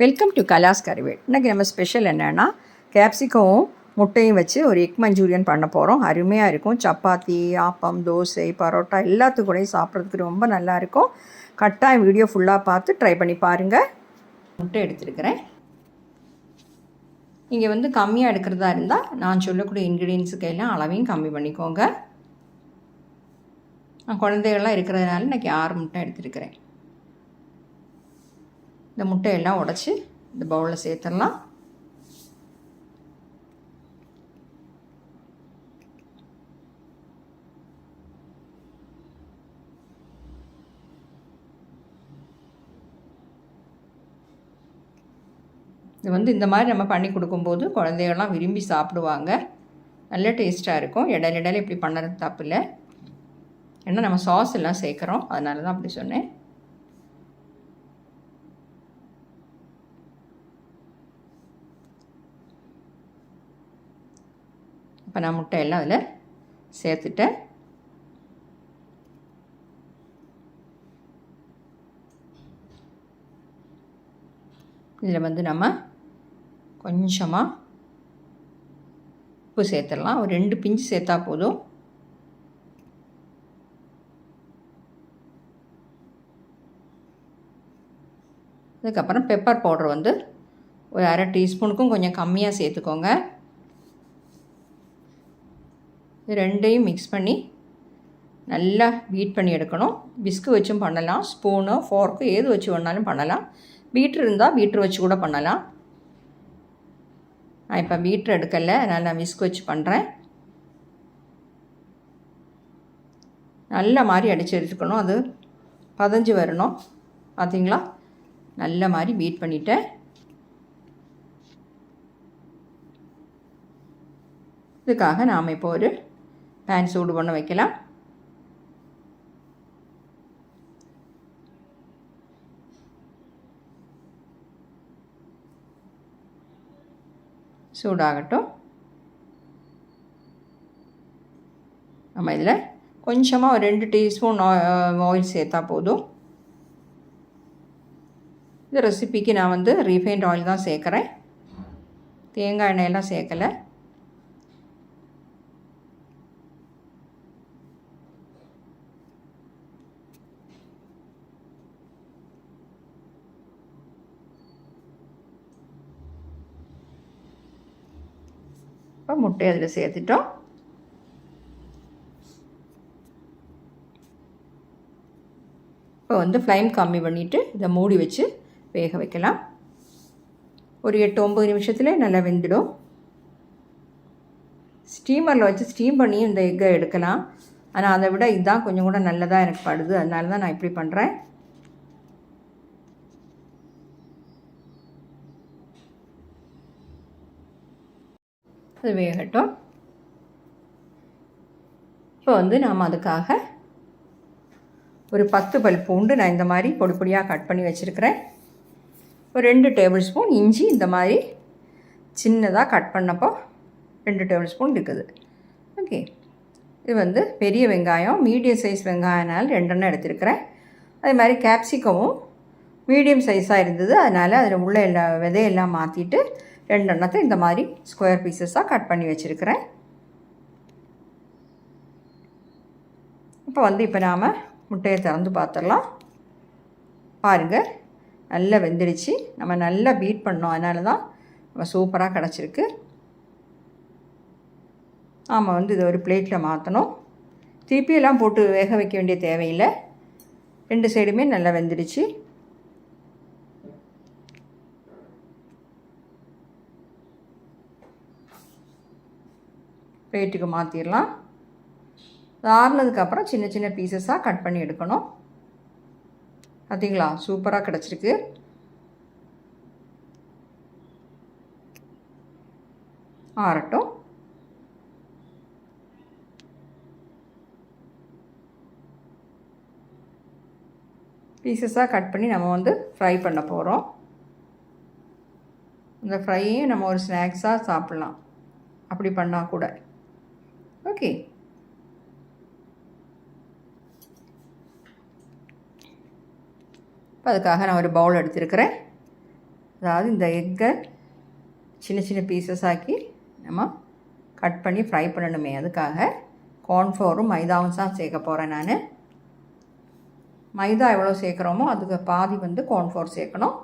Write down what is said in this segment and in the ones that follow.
Welcome to கலாஸ் கறிவேட் இன்றைக்கி நம்ம special என்னென்னா கேப்சிகவும் முட்டையும் வச்சு ஒரு எக் மஞ்சூரியன் பண்ண போகிறோம் அருமையாக இருக்கும். சப்பாத்தி ஆப்பம் தோசை பரோட்டா எல்லாத்துக்கூடையும் சாப்பிட்றதுக்கு ரொம்ப நல்லா இருக்கும். கட்டாயம் வீடியோ ஃபுல்லாக பார்த்து ட்ரை பண்ணி பாருங்கள் முட்டை எடுத்துருக்கிறேன். இங்கே வந்து கம்மியாக எடுக்கிறதா இருந்தால் நான் சொல்லக்கூடிய இன்க்ரீடியன்ஸுக்கு எல்லாம் அளவையும் கம்மி பண்ணிக்கோங்க. நான் குழந்தைகள்லாம் இருக்கிறதுனால இன்றைக்கி ஆறு முட்டை எடுத்துருக்கிறேன். இந்த முட்டையெல்லாம் உடச்சி இந்த பவுலில் சேர்த்துடலாம். இது வந்து இந்த மாதிரி நம்ம பண்ணி கொடுக்கும்போது குழந்தைகள்லாம் விரும்பி சாப்பிடுவாங்க. நல்ல டேஸ்ட்டாக இருக்கும். இடையில இடையில இப்படி பண்ணுறது தப்பு இல்லை. ஏன்னா நம்ம சாஸ் எல்லாம் சேர்க்குறோம். அதனால தான் அப்படி சொன்னேன். இப்போ நான் முட்டையெல்லாம் அதில் சேர்த்துட்டேன். இதில் வந்து நம்ம கொஞ்சமாக உப்பு சேர்த்துடலாம். ஒரு ரெண்டு பிஞ்சு சேர்த்தா போதும். அதுக்கப்புறம் பெப்பர் பவுடர் வந்து ஒரு அரை டீஸ்பூனுக்கும் கொஞ்சம் கம்மியாக சேர்த்துக்கோங்க. ரெண்டையும் மிக்ஸ் பண்ணி நல்லா பீட் பண்ணி எடுக்கணும். பிஸ்கு வச்சும் பண்ணலாம். ஸ்பூனோ ஃபோர்க்கு ஏது வச்சு வேணாலும் பண்ணலாம். பீட்ரு இருந்தால் பீட்ரு வச்சு கூட பண்ணலாம். நான் இப்போ பீட்ரு எடுக்கலை. அதனால் நான் விஸ்கு வச்சு பண்ணுறேன் நல்ல மாதிரி அடித்து எடுத்துக்கணும். அது பதஞ்சு வரணும். பார்த்தீங்களா நல்ல மாதிரி பீட் பண்ணிட்டேன். இதுக்காக நாம் இப்போ ஒரு பேன் சூடு பண்ண வைக்கலாம். சூடாகட்டும். நம்ம இதில் கொஞ்சமாக ஒரு ரெண்டு டீஸ்பூன் ஆயில் சேர்த்தா போதும். இந்த ரெசிபிக்கு நான் வந்து ரீஃபைண்ட் ஆயில் தான் சேர்க்குறேன். தேங்காய் எண்ணெயெல்லாம் சேர்க்கலை. இப்போ முட்டை அதில் சேர்த்துட்டோம். இப்போ வந்து ஃப்ளைம் கம்மி பண்ணிவிட்டு இதை மூடி வச்சு வேக வைக்கலாம். ஒரு எட்டு ஒம்பது நிமிஷத்தில் நல்லா வெந்துடும். ஸ்டீமரில் வச்சு ஸ்டீம் பண்ணி இந்த எக்கை எடுக்கலாம். ஆனால் அதை விட இதுதான் கொஞ்சம் கூட நல்லதாக எனக்கு படுது. அதனால தான் நான் இப்படி பண்ணுறேன் அது வேகட்டும். இப்போ வந்து நாம் அதுக்காக ஒரு பத்து பல் பூண்டு நான் இந்த மாதிரி பொடி பொடியாக கட் பண்ணி வச்சுருக்கிறேன். ஒரு ரெண்டு டேபிள் ஸ்பூன் இஞ்சி இந்த மாதிரி சின்னதாக கட் பண்ணப்போ ரெண்டு டேபிள் ஸ்பூன் இருக்குது. ஓகே. இது வந்து பெரிய வெங்காயம் மீடியம் சைஸ் வெங்காயனால் ரெண்டெண்ணம் எடுத்துருக்கிறேன். அதே மாதிரி கேப்சிகமும் மீடியம் சைஸாக இருந்தது. அதனால் அதில் உள்ள எல்லா விதையெல்லாம் மாற்றிட்டு ரெண்டு எண்ணத்தை இந்த மாதிரி ஸ்கொயர் பீசஸாக கட் பண்ணி வச்சுருக்கிறேன். இப்போ வந்து இப்போ நாம் முட்டையை திறந்து பார்த்துடலாம். பாருங்கள் நல்லா வெந்துடுச்சு நம்ம நல்லா பீட் பண்ணோம். அதனால தான் நம்ம சூப்பராக கிடச்சிருக்கு. ஆமாம் வந்து இதை ஒரு பிளேட்டில் மாற்றணும் திருப்பியெல்லாம் போட்டு வேக வைக்க வேண்டிய தேவையில்லை. ரெண்டு சைடுமே நல்லா வெந்துடுச்சு பிளேட்டுக்கு மாற்றிடலாம் ஆறுனதுக்கப்புறம் சின்ன சின்ன பீசஸாக கட் பண்ணி எடுக்கணும். பார்த்தீங்களா சூப்பராக கிடச்சிருக்கு. ஆறட்டும். பீசஸாக கட் பண்ணி நம்ம வந்து ஃப்ரை பண்ண போகிறோம் இந்த ஃப்ரையையும் நம்ம ஒரு ஸ்நாக்ஸாக சாப்பிட்லாம். அப்படி பண்ணால் கூட. ஓகே. இப்போ அதுக்காக நான் ஒரு பவுல் எடுத்துருக்கிறேன். அதாவது இந்த எக்கை சின்ன சின்ன பீசஸ் ஆக்கி நம்ம கட் பண்ணி ஃப்ரை பண்ணணுமே. அதுக்காக கார்ன்ஃப்ளோரும் மைதாவும் தான் சேர்க்க போகிறேன் நான். மைதா எவ்வளோ சேர்க்குறோமோ அதுக்கு பாதி வந்து கார்ன்ஃப்ளோர் சேர்க்கணும்.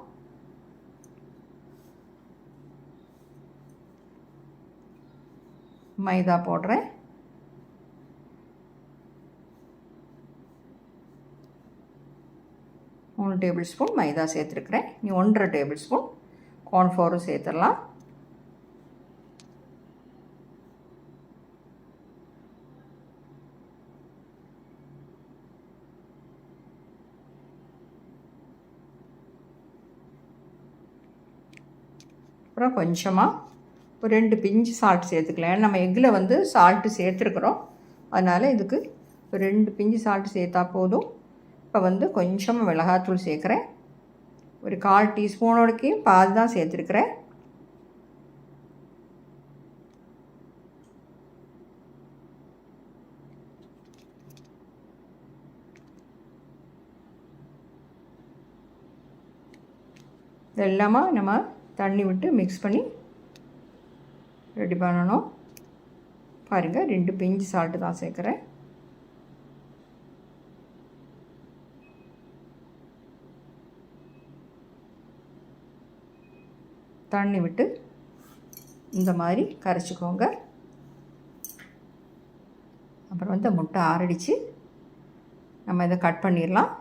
மைதா போடுறேன். மூணு டேபிள் ஸ்பூன் மைதா சேர்த்துருக்குறேன். நீ ஒன்றரை டேபிள் ஸ்பூன் கார்ன்ஃப்ளவரும் சேர்த்துடலாம். அப்புறம் கொஞ்சமாக ஒரு ரெண்டு பிஞ்சு சால்ட் சேர்த்துக்கலாம். ஏன்னா நம்ம எக்கில் வந்து சால்ட்டு சேர்த்துருக்குறோம். அதனால் இதுக்கு ஒரு ரெண்டு பிஞ்சு சால்ட்டு சேர்த்தா போதும். இப்போ வந்து கொஞ்சமாக மிளகாத்தூள் சேர்க்குறேன். ஒரு கால் டீஸ்பூனோடக்கே பாதி தான் சேர்த்துருக்குறேன். இதெல்லாமா நம்ம தண்ணி விட்டு மிக்ஸ் பண்ணி ரெடி பண்ணணும். பாருங்கள் ரெண்டு பிஞ்சு சால்ட்டு தான் சேர்க்குறேன். தண்ணி விட்டு இந்த மாதிரி கரைச்சிக்கோங்க. அப்புறம் வந்து முட்டை ஆரடித்து நம்ம இதை கட் பண்ணிடலாம்.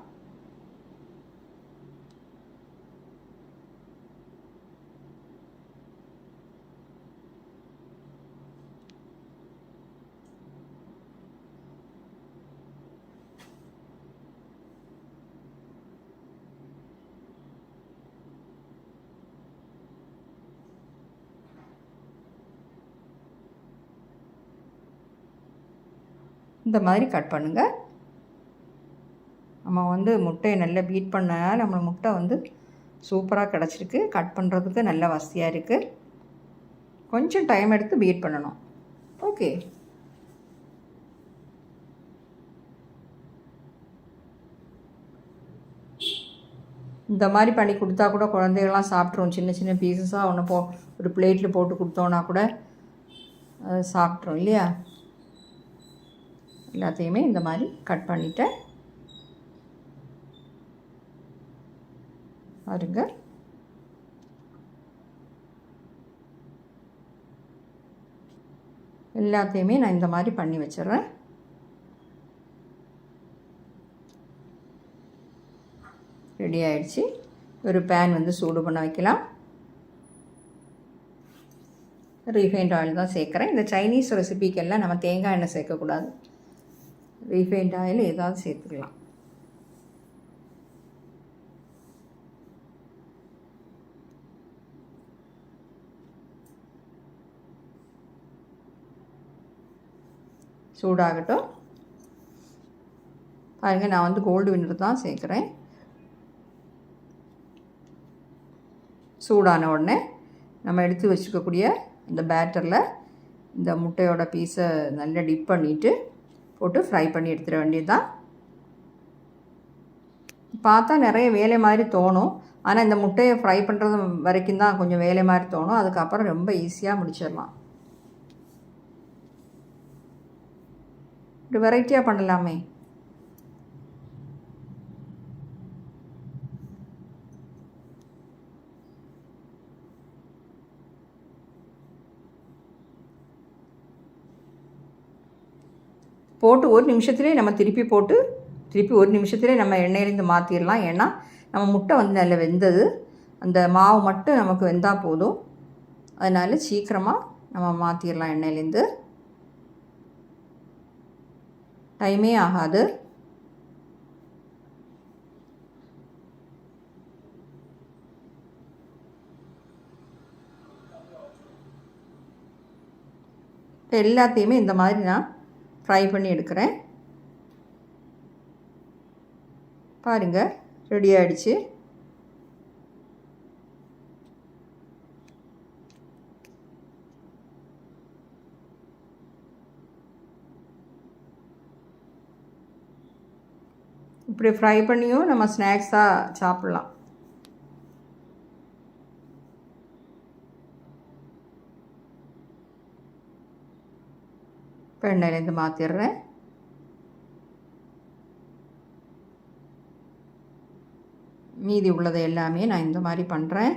இந்த மாதிரி கட் பண்ணுங்கள் நம்ம வந்து முட்டையை நல்லா பீட் பண்ணால் நம்ம முட்டை வந்து சூப்பராக கிடச்சிருக்கு. கட் பண்ணுறதுக்கு நல்ல வசதியாக இருக்குது கொஞ்சம் டைம் எடுத்து பீட் பண்ணணும். ஓகே இந்த மாதிரி பண்ணி கொடுத்தா கூட குழந்தைகள்லாம் சாப்பிட்ரும் சின்ன சின்ன பீசஸாக ஒன்று போ ஒரு பிளேட்டில் போட்டு கொடுத்தோன்னா கூட சாப்பிட்ரும் இல்லையா? எல்லாத்தையுமே இந்த மாதிரி கட் பண்ணிட்டேன். பாருங்க. எல்லாத்தையுமே நான் இந்த மாதிரி பண்ணி வச்சிடுறேன். ரெடி ஆயிடுச்சு. ஒரு பேன் வந்து சூடு பண்ண வைக்கலாம். ரீஃபைண்ட் ஆயில் தான் சேர்க்குறேன். இந்த சைனீஸ் ரெசிபிக்கெல்லாம் நம்ம தேங்காய் எண்ணெய் சேர்க்கக்கூடாது. ரீஃபைண்ட் ஆயில் ஏதாவது சேர்த்துக்கலாம். சூடாகட்டும். பாருங்கள் நான் வந்து கோல்டு வின்னர் தான் சேர்க்குறேன். சூடான உடனே நம்ம எடுத்து வச்சுக்கக்கூடிய இந்த பேட்டரில் இந்த முட்டையோட பீஸை நல்லா டிப் பண்ணிவிட்டு போட்டு ஃப்ரை பண்ணி எடுத்துட வேண்டியது தான் பார்த்தா நிறைய வேலை மாதிரி தோணும். ஆனால் இந்த முட்டையை ஃப்ரை பண்ணுறது வரைக்கும் தான் கொஞ்சம் வேலை மாதிரி தோணும். அதுக்கப்புறம் ரொம்ப ஈஸியாக முடிச்சிடலாம். ஒரு வெரைட்டியாக பண்ணலாமே. போட்டு ஒரு நிமிஷத்துலேயே நம்ம திருப்பி போட்டு திருப்பி ஒரு நிமிஷத்துலேயே நம்ம எண்ணெயிலேருந்து மாற்றிடலாம் ஏன்னா நம்ம முட்டை வந்து நல்லா வெந்தது. அந்த மாவு மட்டும் நமக்கு வெந்தால் போதும். அதனால் சீக்கிரமாக நம்ம மாற்றிடலாம் எண்ணெயிலேருந்து டைமே ஆகாது. எல்லாத்தையுமே இந்த மாதிரி நான் ஃப்ரை பண்ணி எடுக்கிறேன். பாருங்கள் ரெடி ஆகிடுச்சு இப்படி ஃப்ரை பண்ணியும் நம்ம ஸ்நாக்ஸாக சாப்பிட்லாம். இப்போ எண்ணெயிலேருந்து மாற்றிடுறேன் மீதி உள்ளதை எல்லாமே நான் இந்த மாதிரி பண்ணுறேன்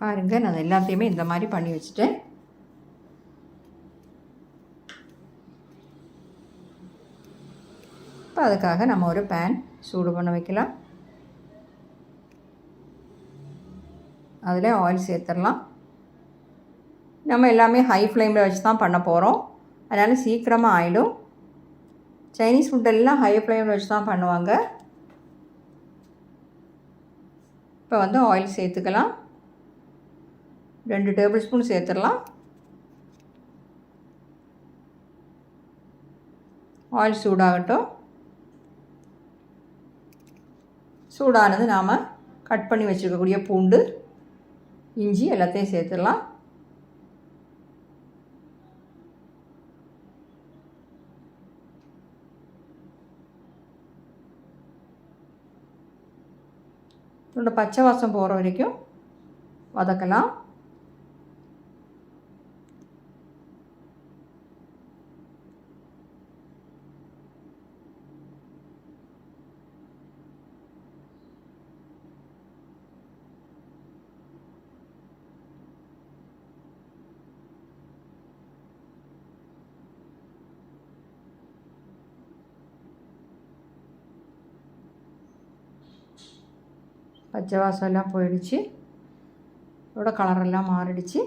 பாருங்கள் நான் எல்லாத்தையுமே இந்த மாதிரி பண்ணி வச்சுட்டேன். இப்போ அதுக்காக நம்ம ஒரு பேன் சூடு பண்ண வைக்கலாம். அதில் ஆயில் சேர்த்துடலாம். நம்ம எல்லாமே ஹை ஃப்ளேமில் வச்சு தான் பண்ண போகிறோம் அதனால் சீக்கிரமாக ஆகிடும் சைனீஸ் ஃபுட்டெல்லாம் ஹை ஃப்ளேமில் வச்சு தான் பண்ணுவாங்க. இப்போ வந்து ஆயில் சேர்த்துக்கலாம். ரெண்டு டேபிள் ஸ்பூன் சேர்த்துடலாம். ஆயில் சூடாகட்டும். சூடானது நாம் கட் பண்ணி வச்சுருக்கக்கூடிய பூண்டு இஞ்சி எல்லாத்தையும் சேர்த்துடலாம். இதோட பச்சை வாசம் போகிற வரைக்கும் வதக்கலாம். பச்சை வாசம் எல்லாம் போயிடுச்சு. இதோட கலரெல்லாம் மாறிடுச்சு.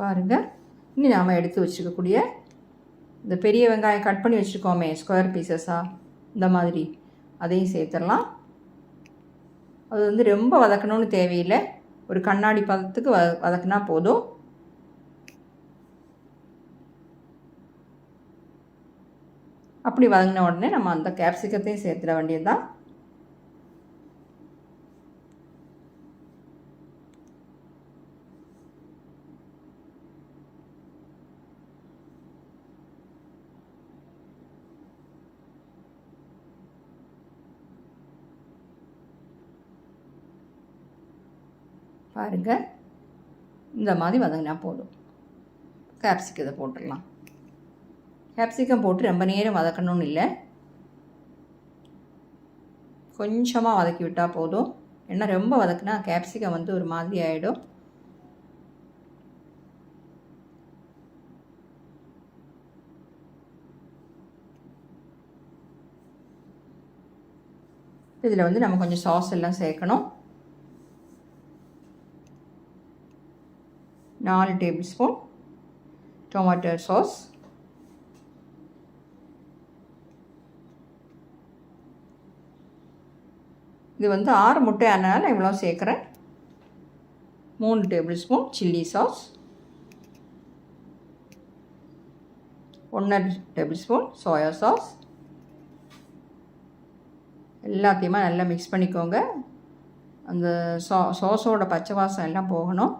பாருங்கள் இனி நாம் எடுத்து வச்சுருக்கக்கூடிய இந்த பெரிய வெங்காயம் கட் பண்ணி வச்சுருக்கோமே ஸ்கொயர் பீசஸாக இந்த மாதிரி. அதையும் சேர்த்துடலாம். அது வந்து ரொம்ப வதக்கணும்னு தேவையில்லை. ஒரு கண்ணாடி பதத்துக்கு வ வதக்குனா போதும். அப்படி வதங்கின உடனே நம்ம அந்த கேப்சிகத்தையும் சேர்த்துட வேண்டியது தான் பாருங்கள் இந்த மாதிரி வதங்கினா போதும். கேப்சிக்கத்தை போட்டுடலாம். கேப்சிக்கம் போட்டு ரொம்ப நேரம் வதக்கணும்னு இல்லை. கொஞ்சமாக வதக்கி விட்டால் போதும். ஏன்னா ரொம்ப வதக்குனா கேப்சிகம் வந்து ஒரு மாதிரி ஆகிடும் இதில் வந்து நம்ம கொஞ்சம் சாஸ் எல்லாம் சேர்க்கணும். நாலு டேபிள் ஸ்பூன் டொமேட்டோ சாஸ். இது வந்து ஆறு முட்டை ஆனால் இவ்வளோ சேர்க்குறேன். மூணு டேபிள் ஸ்பூன் சில்லி சாஸ். ஒன்றரை டேபிள் ஸ்பூன் சோயா சாஸ். எல்லாத்தையுமே நல்லா மிக்ஸ் பண்ணிக்கோங்க. அந்த சா சாஸோட பச்சை வாசம் எல்லாம் போகணும்.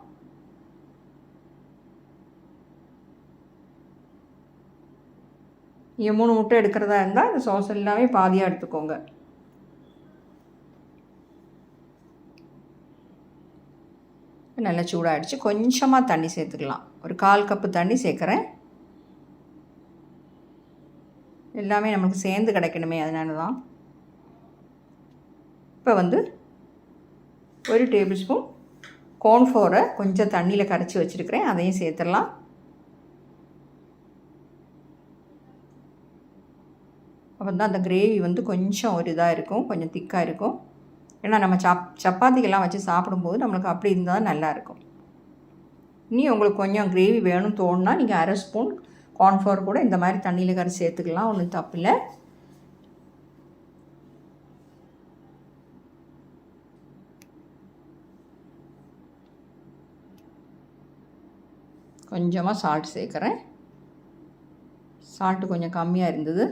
நீங்கள் மூணு முட்டை எடுக்கிறதா இருந்தால் இந்த சாஸ் எல்லாமே பாதியாக எடுத்துக்கோங்க. நல்லா சூடாகிடுச்சு கொஞ்சமாக தண்ணி சேர்த்துக்கலாம். ஒரு கால் கப்பு தண்ணி சேர்க்குறேன். எல்லாமே நமக்கு சேர்ந்து கிடைக்கணுமே அதனால தான் இப்போ வந்து ஒரு டேபிள் ஸ்பூன் கோன்ஃப்ளோரை கொஞ்சம் தண்ணியில் கரைச்சி வச்சுருக்கிறேன். அதையும் சேர்த்துடலாம். அப்போ தான் அந்த கிரேவி வந்து கொஞ்சம் ஒரு இதாக இருக்கும் கொஞ்சம் திக்காக இருக்கும். ஏன்னா நம்ம சப் சப்பாத்திக்கெல்லாம் வச்சு சாப்பிடும்போது நம்மளுக்கு அப்படி இருந்தால் நல்லாயிருக்கும் இனி உங்களுக்கு கொஞ்சம் கிரேவி வேணும்னு தோணுனா நீங்கள் அரை ஸ்பூன் கார்ன்ஃப்ளவர் கூட இந்த மாதிரி தண்ணியில் கரை சேர்த்துக்கலாம் ஒன்றும் தப்பில்லை கொஞ்சமாக சால்ட் சேர்க்குறேன். சால்ட்டு கொஞ்சம் கம்மியாக இருந்தது.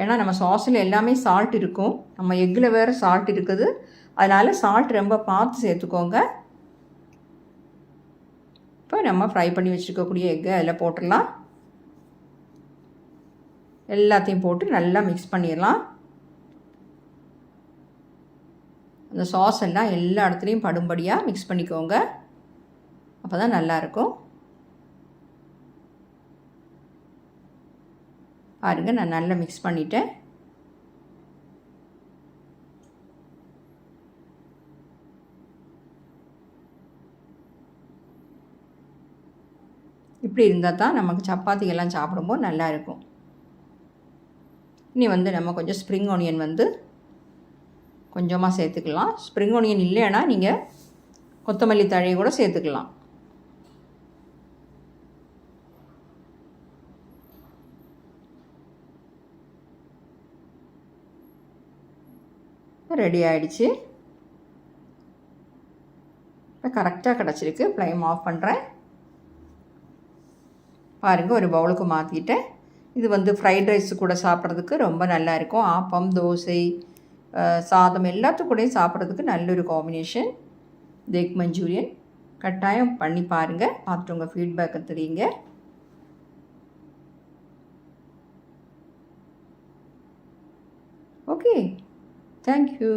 ஏன்னா நம்ம சாஸில் எல்லாமே சால்ட் இருக்கும். நம்ம எக்கில் வேறு சால்ட் இருக்குது. அதனால் சால்ட் ரொம்ப பார்த்து சேர்த்துக்கோங்க. இப்போ நம்ம ஃப்ரை பண்ணி வச்சுருக்கக்கூடிய எக்கை அதில் போட்டுடலாம். எல்லாத்தையும் போட்டு நல்லா மிக்ஸ் பண்ணிடலாம். அந்த சாஸ் எல்லாம் எல்லா இடத்துலையும் படும்படியாக மிக்ஸ் பண்ணிக்கோங்க. அப்போ தான் நல்லாயிருக்கும் பாருங்கள் நான் நல்லா மிக்ஸ் பண்ணிட்டேன். இப்படி இருந்தால் தான் நமக்கு சப்பாத்திகள்லாம் சாப்பிடும்போது நல்லா இருக்கும். இனி வந்து நம்ம கொஞ்சம் ஸ்ப்ரிங் ஆனியன் வந்து கொஞ்சமாக சேர்த்துக்கலாம். ஸ்ப்ரிங் ஆனியன் இல்லைன்னா நீங்கள் கொத்தமல்லி தழையை கூட சேர்த்துக்கலாம். ரெடி ஆகிடுச்சு இப்போ கரெக்டாக கிடச்சிருக்கு. ஃப்ளைம் ஆஃப் பண்ணுறேன் பாருங்கள் ஒரு பவுலுக்கு மாற்றிட்டேன் இது வந்து ஃப்ரைட் ரைஸ் கூட சாப்பிட்றதுக்கு ரொம்ப நல்லா இருக்கும். ஆப்பம் தோசை சாதம் எல்லாத்துக்கூடையும் சாப்பிட்றதுக்கு நல்ல ஒரு காம்பினேஷன் எக் மஞ்சூரியன் கட்டாயம் பண்ணி பாருங்கள் பார்த்துட்டு உங்கள் ஃபீட்பேக்கை தெரியுங்க. Okay thank you